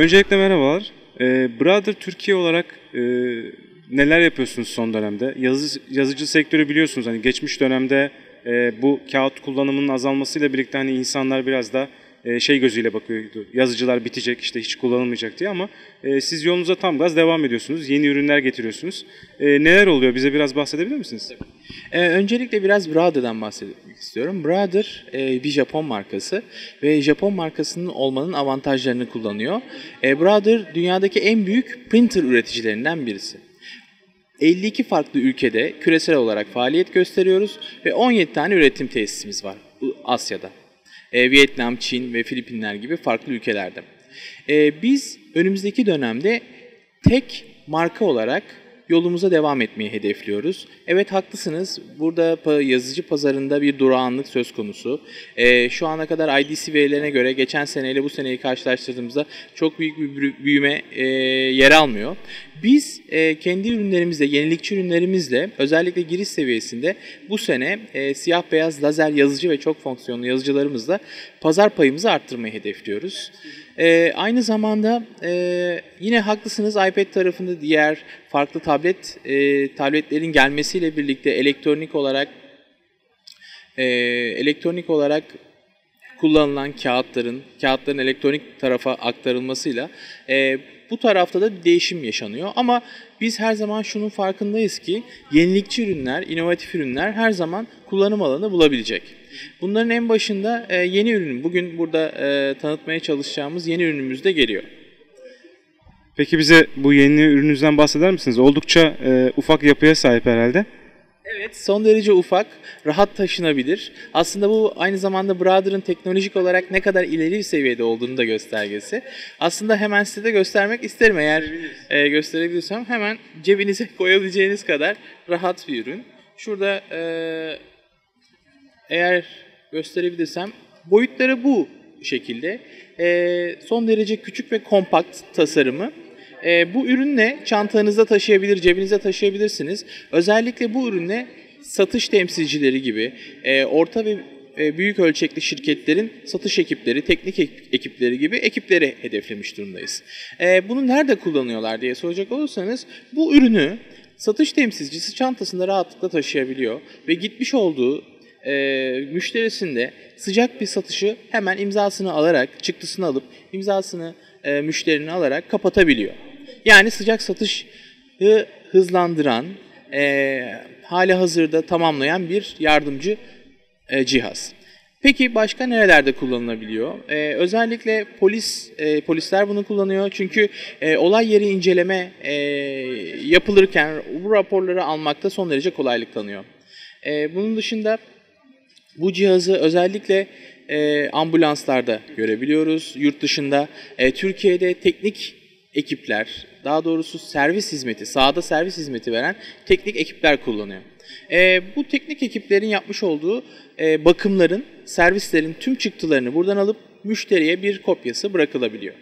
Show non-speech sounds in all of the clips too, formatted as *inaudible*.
Öncelikle merhabalar. Ee, Brother Türkiye olarak e, neler yapıyorsunuz son dönemde? Yazı, yazıcı sektörü biliyorsunuz hani geçmiş dönemde e, bu kağıt kullanımının azalmasıyla birlikte hani insanlar biraz da e, şey gözüyle bakıyordu. Yazıcılar bitecek işte hiç kullanılmayacak diye ama e, siz yolunuza tam gaz devam ediyorsunuz. Yeni ürünler getiriyorsunuz. E, neler oluyor? Bize biraz bahsedebilir misiniz? Ee, öncelikle biraz Brother'dan bahsetmek istiyorum. Brother e, bir Japon markası ve Japon markasının olmanın avantajlarını kullanıyor. E, Brother dünyadaki en büyük printer üreticilerinden birisi. 52 farklı ülkede küresel olarak faaliyet gösteriyoruz ve 17 tane üretim tesisimiz var Asya'da. E, Vietnam, Çin ve Filipinler gibi farklı ülkelerde. E, biz önümüzdeki dönemde tek marka olarak yolumuza devam etmeyi hedefliyoruz. Evet haklısınız. Burada yazıcı pazarında bir durağanlık söz konusu. Ee, şu ana kadar IDC verilerine göre geçen seneyle bu seneyi karşılaştırdığımızda çok büyük bir büyüme e, yer almıyor. Biz e, kendi ürünlerimizle, yenilikçi ürünlerimizle özellikle giriş seviyesinde bu sene e, siyah beyaz lazer yazıcı ve çok fonksiyonlu yazıcılarımızla pazar payımızı arttırmayı hedefliyoruz. E, aynı zamanda e, yine haklısınız iPad tarafında diğer farklı tablet e, tabletlerin gelmesiyle birlikte elektronik olarak e, elektronik olarak kullanılan kağıtların, kağıtların elektronik tarafa aktarılmasıyla e, bu tarafta da bir değişim yaşanıyor. Ama biz her zaman şunun farkındayız ki yenilikçi ürünler, inovatif ürünler her zaman kullanım alanı bulabilecek. Bunların en başında e, yeni ürün, bugün burada e, tanıtmaya çalışacağımız yeni ürünümüz de geliyor. Peki bize bu yeni ürününüzden bahseder misiniz? Oldukça e, ufak yapıya sahip herhalde. Evet, son derece ufak, rahat taşınabilir. Aslında bu aynı zamanda Brother'ın teknolojik olarak ne kadar ileri bir seviyede olduğunu da göstergesi. Aslında hemen size de göstermek isterim eğer e, gösterebilirsem. Hemen cebinize *laughs* koyabileceğiniz kadar rahat bir ürün. Şurada e, eğer gösterebilirsem boyutları bu şekilde. E, son derece küçük ve kompakt tasarımı. E, bu ürünle çantanızda taşıyabilir, cebinizde taşıyabilirsiniz. Özellikle bu ürünle satış temsilcileri gibi e, orta ve e, büyük ölçekli şirketlerin satış ekipleri, teknik ekipleri gibi ekipleri hedeflemiş durumdayız. E, bunu nerede kullanıyorlar diye soracak olursanız bu ürünü satış temsilcisi çantasında rahatlıkla taşıyabiliyor ve gitmiş olduğu e, müşterisinde sıcak bir satışı hemen imzasını alarak, çıktısını alıp imzasını e, müşterinin alarak kapatabiliyor. Yani sıcak satışı hızlandıran, e, hali hazırda tamamlayan bir yardımcı e, cihaz. Peki başka nerelerde kullanılabiliyor? Ee, özellikle polis e, polisler bunu kullanıyor çünkü e, olay yeri inceleme e, yapılırken bu raporları almakta son derece kolaylık tanıyor. E, bunun dışında bu cihazı özellikle e, ambulanslarda görebiliyoruz. Yurt dışında e, Türkiye'de teknik ekipler, daha doğrusu servis hizmeti, sahada servis hizmeti veren teknik ekipler kullanıyor. E, bu teknik ekiplerin yapmış olduğu e, bakımların, servislerin tüm çıktılarını buradan alıp müşteriye bir kopyası bırakılabiliyor.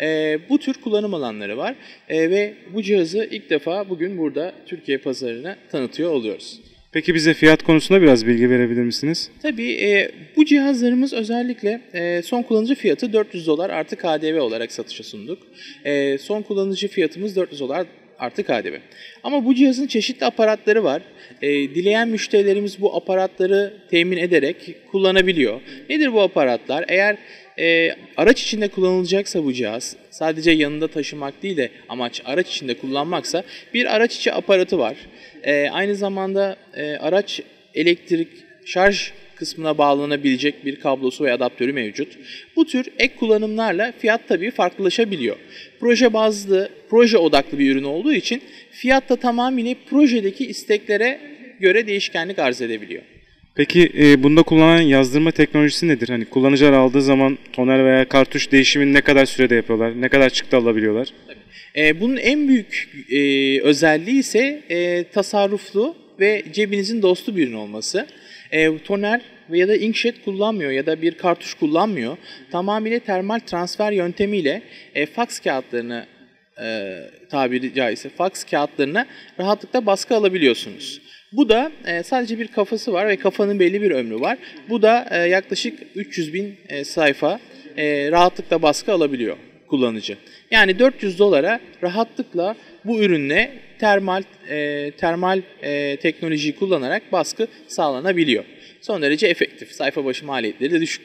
E, bu tür kullanım alanları var e, ve bu cihazı ilk defa bugün burada Türkiye pazarına tanıtıyor oluyoruz. Peki bize fiyat konusunda biraz bilgi verebilir misiniz? Tabii e, bu cihazlarımız özellikle e, son kullanıcı fiyatı 400 dolar artı KDV olarak satışa sunduk. E, son kullanıcı fiyatımız 400 dolar artı KDV. Ama bu cihazın çeşitli aparatları var. E, dileyen müşterilerimiz bu aparatları temin ederek kullanabiliyor. Nedir bu aparatlar? Eğer e, araç içinde kullanılacaksa bu cihaz, sadece yanında taşımak değil de amaç araç içinde kullanmaksa bir araç içi aparatı var. E, aynı zamanda e, araç elektrik şarj kısmına bağlanabilecek bir kablosu ve adaptörü mevcut. Bu tür ek kullanımlarla fiyat tabii farklılaşabiliyor. Proje bazlı, proje odaklı bir ürün olduğu için fiyat da tamamıyla projedeki isteklere göre değişkenlik arz edebiliyor. Peki e, bunda kullanılan yazdırma teknolojisi nedir? Hani kullanıcılar aldığı zaman toner veya kartuş değişimini ne kadar sürede yapıyorlar? Ne kadar çıktı alabiliyorlar? E, bunun en büyük e, özelliği ise e, tasarruflu ve cebinizin dostu bir ürün olması. E, toner ya da inkjet kullanmıyor ya da bir kartuş kullanmıyor. Tamamıyla termal transfer yöntemiyle e, fax kağıtlarını e, tabiri caizse fax kağıtlarına rahatlıkla baskı alabiliyorsunuz. Bu da e, sadece bir kafası var ve kafanın belli bir ömrü var. Bu da e, yaklaşık 300 bin e, sayfa e, rahatlıkla baskı alabiliyor. Kullanıcı. Yani 400 dolara rahatlıkla bu ürünle termal e, termal e, teknolojiyi kullanarak baskı sağlanabiliyor. Son derece efektif. Sayfa başı maliyetleri de düşük.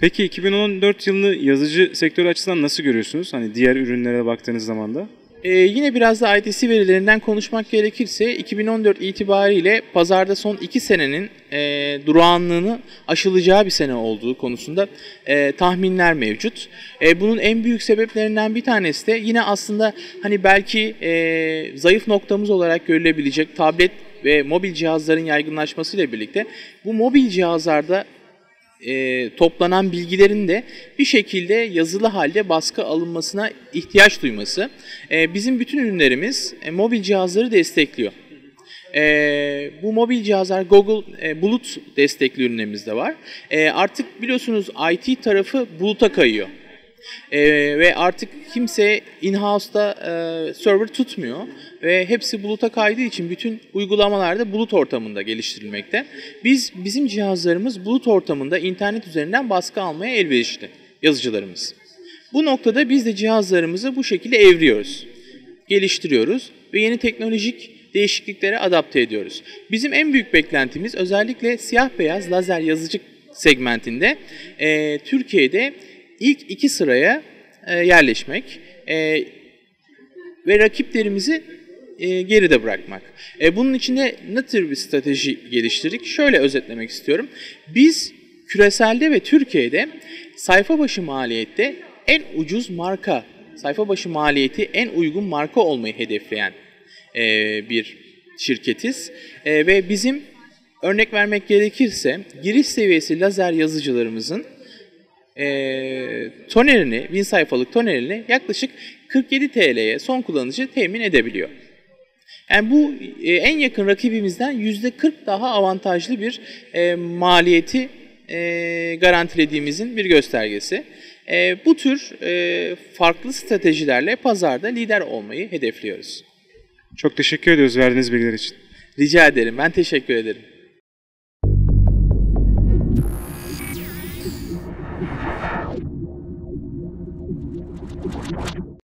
Peki 2014 yılını yazıcı sektörü açısından nasıl görüyorsunuz? Hani diğer ürünlere baktığınız zaman da. Ee, yine biraz da ITC verilerinden konuşmak gerekirse 2014 itibariyle pazarda son 2 senenin e, durağanlığını aşılacağı bir sene olduğu konusunda e, tahminler mevcut. E, bunun en büyük sebeplerinden bir tanesi de yine aslında hani belki e, zayıf noktamız olarak görülebilecek tablet ve mobil cihazların yaygınlaşmasıyla birlikte bu mobil cihazlarda e, toplanan bilgilerin de bir şekilde yazılı halde baskı alınmasına ihtiyaç duyması. E, bizim bütün ürünlerimiz e, mobil cihazları destekliyor. E, bu mobil cihazlar Google e, Bulut destekli ürünlerimiz de var. E, artık biliyorsunuz IT tarafı buluta kayıyor. E, ve artık kimse in-house'da e, server tutmuyor ve hepsi buluta kaydığı için bütün uygulamalar da bulut ortamında geliştirilmekte. Biz bizim cihazlarımız bulut ortamında internet üzerinden baskı almaya elverişli yazıcılarımız. Bu noktada biz de cihazlarımızı bu şekilde evriyoruz, geliştiriyoruz ve yeni teknolojik değişikliklere adapte ediyoruz. Bizim en büyük beklentimiz özellikle siyah beyaz lazer yazıcı segmentinde e, Türkiye'de ilk iki sıraya e, yerleşmek e, ve rakiplerimizi e, geride bırakmak. E, bunun için ne tür bir strateji geliştirdik? Şöyle özetlemek istiyorum. Biz küreselde ve Türkiye'de sayfa başı maliyette en ucuz marka, sayfa başı maliyeti en uygun marka olmayı hedefleyen e, bir şirketiz. E, ve bizim örnek vermek gerekirse giriş seviyesi lazer yazıcılarımızın e, tonerini, bin sayfalık tonerini yaklaşık 47 TL'ye son kullanıcı temin edebiliyor. Yani bu e, en yakın rakibimizden %40 daha avantajlı bir e, maliyeti e, garantilediğimizin bir göstergesi. E, bu tür e, farklı stratejilerle pazarda lider olmayı hedefliyoruz. Çok teşekkür ediyoruz verdiğiniz bilgiler için. Rica ederim. Ben teşekkür ederim.